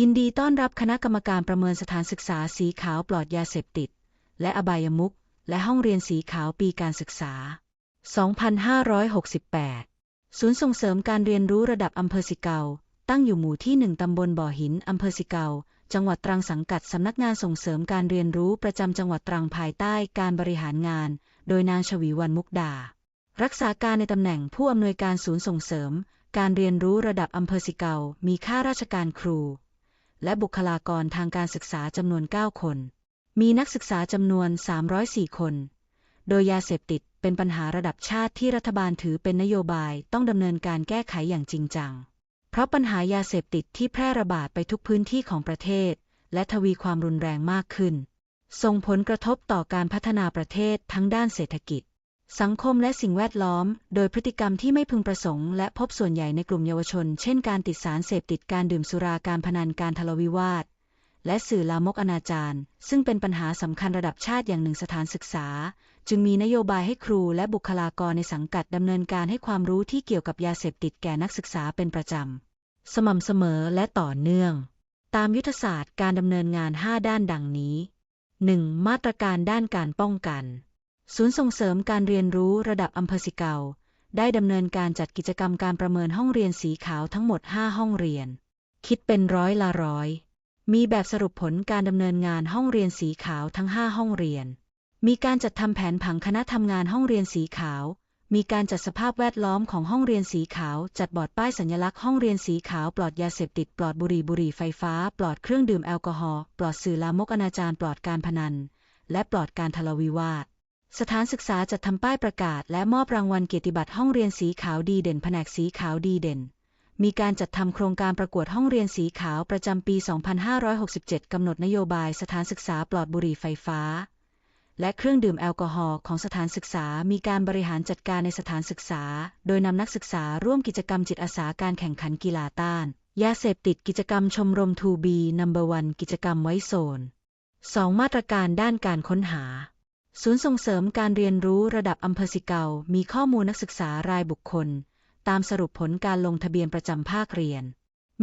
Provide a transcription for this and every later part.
ยินดีต้อนรับคณะกรรมการประเมินสถานศึกษาสีขาวปลอดยาเสพติด และอบายมุขและห้องเรียนสีขาวปีการศึกษา 2568 ศูนย์ส่งเสริมการเรียนรู้ระดับอำเภอสิเกา ตั้งอยู่หมู่ที่ 1 ตำบลบ่อหิน อำเภอสิเกา จังหวัดตรังสังกัดสำนักงานส่งเสริมการเรียนรู้ประจำจังหวัดตรังภายใต้การบริหารงาน โดยนางชวีวันมุกดา รักษาการในตำแหน่งผู้อำนวยการศูนย์ส่งเสริม การเรียนรู้ระดับอำเภอสิเกา มีข้าราชการครู และบุคลากรทางการศึกษาจำนวน 9 คน มีนักศึกษาจำนวน 304 คน โดยยาเสพติดเป็นปัญหาระดับชาติที่รัฐบาลถือเป็นนโยบายต้องดำเนินการแก้ไขอย่างจริงจัง เพราะปัญหายาเสพติดที่แพร่ระบาดไปทุกพื้นที่ของประเทศ และทวีความรุนแรงมากขึ้น ส่งผลกระทบต่อการพัฒนาประเทศทั้งด้านเศรษฐกิจ สังคมและสิ่งแวดล้อม โดยพฤติกรรมที่ไม่พึงประสงค์และพบส่วนใหญ่ในกลุ่มเยาวชน เช่นการติดสารเสพติดการดื่มสุราการพนันการทะเลาะวิวาท และสื่อลามกอนาจารซึ่งเป็นปัญหาสำคัญระดับชาติอย่างหนึ่งสถานศึกษา จึงมีนโยบายให้ครูและบุคลากรในสังกัดดำเนินการให้ความรู้ที่เกี่ยวกับยาเสพติดแก่นักศึกษาเป็นประจำ สม่ำเสมอและต่อเนื่อง ตามยุทธศาสตร์การดำเนินงาน 5 ด้านดังนี้ 1. มาตรการด้านการป้องกัน ศูนย์ส่งเสริมการเรียนรู้ระดับอำเภอสิเกาได้ดำเนินการจัดกิจกรรมการประเมินห้องเรียนสีขาวทั้งหมด 5 ห้องเรียน คิดเป็นร้อยละร้อย มีแบบสรุปผลการดำเนินงานห้องเรียนสีขาวทั้ง 5 ห้องเรียน มีการจัดทำแผนผังคณะทำงานห้องเรียนสีขาว มีการจัดสภาพแวดล้อมของห้องเรียนสีขาว จัดบอร์ดป้ายสัญลักษณ์ห้องเรียนสีขาวปลอดยาเสพติดปลอดบุหรี่บุหรี่ไฟฟ้า ปลอดเครื่องดื่มแอลกอฮอล์ปลอดสื่อลามกอนาจารปลอดการพนัน และปลอดการทะเลาะวิวาท สถานศึกษาจัดทำป้ายประกาศ และมอบรางวัลเกียรติบัตรห้องเรียนสีขาวดีเด่น แผนกสีขาวดีเด่น มีการจัดทำโครงการประกวดห้องเรียนสีขาวประจำปี 2567 กำหนดนโยบายสถานศึกษาปลอดบุหรี่ไฟฟ้า และเครื่องดื่มแอลกอฮอล์ของสถานศึกษา มีการบริหารจัดการในสถานศึกษา โดยนำนักศึกษาร่วมกิจกรรมจิตอาสาการแข่งขันกีฬาต้าน ยาเสพติดกิจกรรมชมรม 2B Number 1กิจกรรมไว้โซน 2. มาตรการด้านการค้นหา ศูนย์ส่งเสริมการเรียนรู้ระดับอำเภอสิเกามีข้อมูลนักศึกษารายบุคคล ตามสรุปผลการลงทะเบียนประจำภาคเรียน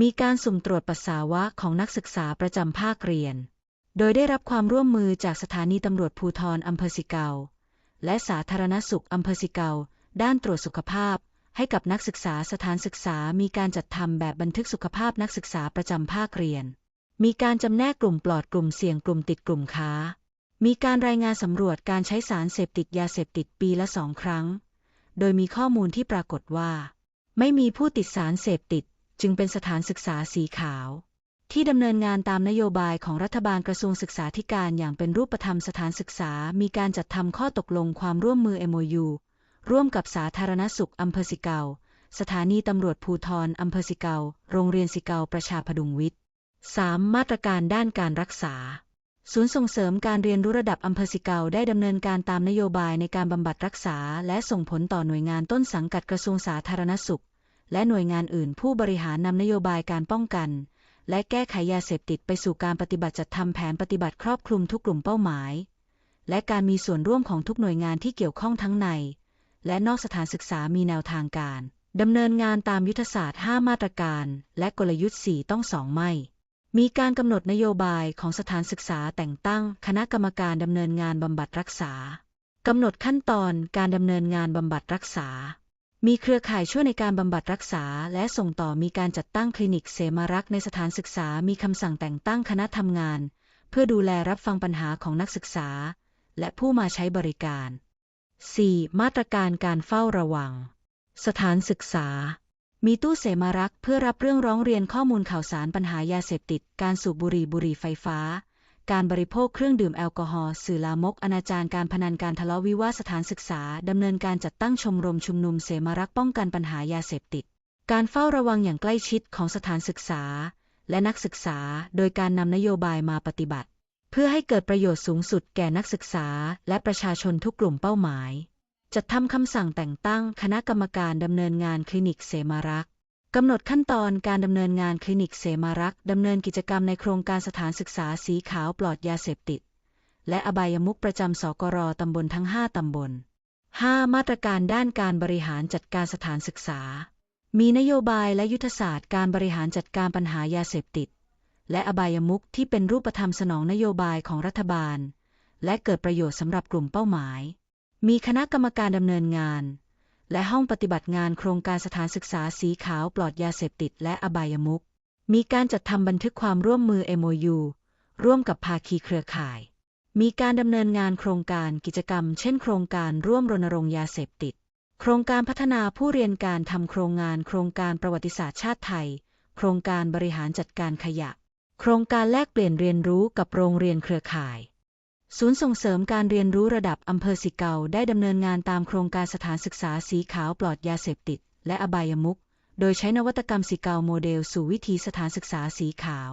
มีการสุ่มตรวจปัสสาวะของนักศึกษาประจำภาคเรียน โดยได้รับความร่วมมือจากสถานีตำรวจภูธรอำเภอสิเกาและสาธารณสุขอำเภอสิเกาด้านตรวจสุขภาพ ให้กับนักศึกษาสถานศึกษามีการจัดทำแบบบันทึกสุขภาพนักศึกษาประจำภาคเรียน มีการจำแนกกลุ่มปลอดกลุ่มเสี่ยงกลุ่มติดกลุ่มค้า มีการรายงานสำรวจการใช้สารเสพติดยาเสพติดปีละสองครั้ง โดยมีข้อมูลที่ปรากฏว่า ไม่มีผู้ติดสารเสพติด จึงเป็นสถานศึกษาสีขาว ที่ดำเนินงานตามนโยบายของรัฐบาลกระทรวงศึกษาธิการอย่างเป็นรูปธรรมสถานศึกษา มีการจัดทำข้อตกลงความร่วมมือ MOU ร่วมกับสาธารณสุขอำเภอสิเกา สถานีตำรวจภูธรอำเภอสิเกา โรงเรียนสิเกาประชาพดุงวิทย์ 3. มาตรการด้านการรักษา ศูนย์ส่งเสริมการเรียนรู้ระดับอำเภอสิเกาได้ดำเนินการตามนโยบายในการบำบัดรักษา และส่งผลต่อหน่วยงานต้นสังกัดกระทรวงสาธารณสุข และหน่วยงานอื่น ผู้บริหารนำนโยบายการป้องกัน และแก้ไขยาเสพติดไปสู่การปฏิบัติจัดทำแผนปฏิบัติครอบคลุมทุกกลุ่มเป้าหมาย และการมีส่วนร่วมของทุกหน่วยงานที่เกี่ยวข้องทั้งใน และนอกสถานศึกษามีแนวทางการดำเนินงานตามยุทธศาสตร์ 5 มาตรการ และกลยุทธ์ 4 ต้องสองไม่ มีการกำหนดนโยบายของสถานศึกษาแต่งตั้งคณะกรรมการดำเนินงานบำบัดรักษากำหนดขั้นตอนการดำเนินงานบำบัดรักษา มีเครือข่ายช่วยในการบำบัดรักษา และส่งต่อมีการจัดตั้งคลินิกเสมารักษ์ในสถานศึกษา มีคำสั่งแต่งตั้งคณะทำงาน เพื่อดูแลรับฟังปัญหาของนักศึกษา และผู้มาใช้บริการ 4. มาตรการการเฝ้าระวัง สถานศึกษา มีตู้เสมารักษ์เพื่อรับเรื่องร้องเรียนข้อมูลข่าวสารปัญหายาเสพติด การสูบบุหรี่บุหรี่ไฟฟ้า การบริโภคเครื่องดื่มแอลกอฮอล์สื่อลามกอนาจารการพนันการทะเลาะวิวาสถานศึกษา ดำเนินการจัดตั้งชมรมชุมนุมเสมารักษ์ป้องกันปัญหายาเสพติด การเฝ้าระวังอย่างใกล้ชิดของสถานศึกษา และนักศึกษา โดยการนำนโยบายมาปฏิบัติ เพื่อให้เกิดประโยชน์สูงสุดแก่นักศึกษา และประชาชนทุกกลุ่มเป้าหมาย จัดทำคำสั่งแต่งตั้งคณะกรรมการดำเนินงานคลินิกเสมารักษ์กำหนดขั้นตอนการดำเนินงานคลินิกเสมารักษ์ดำเนินกิจกรรมในโครงการสถานศึกษาสีขาวปลอดยาเสพติด และอบายมุขประจำสกรตำบลทั้ง 5 ตำบล 5. มาตรการด้านการบริหารจัดการสถานศึกษา มีนโยบายและยุทธศาสตร์การบริหารจัดการปัญหายาเสพติด และอบายมุขที่เป็นรูปธรรมสนองนโยบายของรัฐบาล และเกิดประโยชน์สำหรับกลุ่มเป้าหมาย มีคณะกรรมการดำเนินงาน และห้องปฏิบัติงานโครงการสถานศึกษาสีขาวปลอดยาเสพติดและอบายมุขมีการจัดทำบันทึกความร่วมมือ MOU ร่วมกับภาคีเครือข่าย มีการดำเนินงานโครงการกิจกรรม เช่น โครงการร่วมรณรงค์ยาเสพติด โครงการพัฒนาผู้เรียนการทำโครงงาน โครงการประวัติศาสตร์ชาติไทย โครงการบริหารจัดการขยะ โครงการแลกเปลี่ยนเรียนรู้กับโรงเรียนเครือข่าย ศูนย์ส่งเสริมการเรียนรู้ระดับอำเภอสิเกาได้ดำเนินงานตามโครงการสถานศึกษาสีขาวปลอดยาเสพติด และอบายมุข โดยใช้นวัตกรรมสิเกาโมเดลสู่วิธีสถานศึกษาสีขาว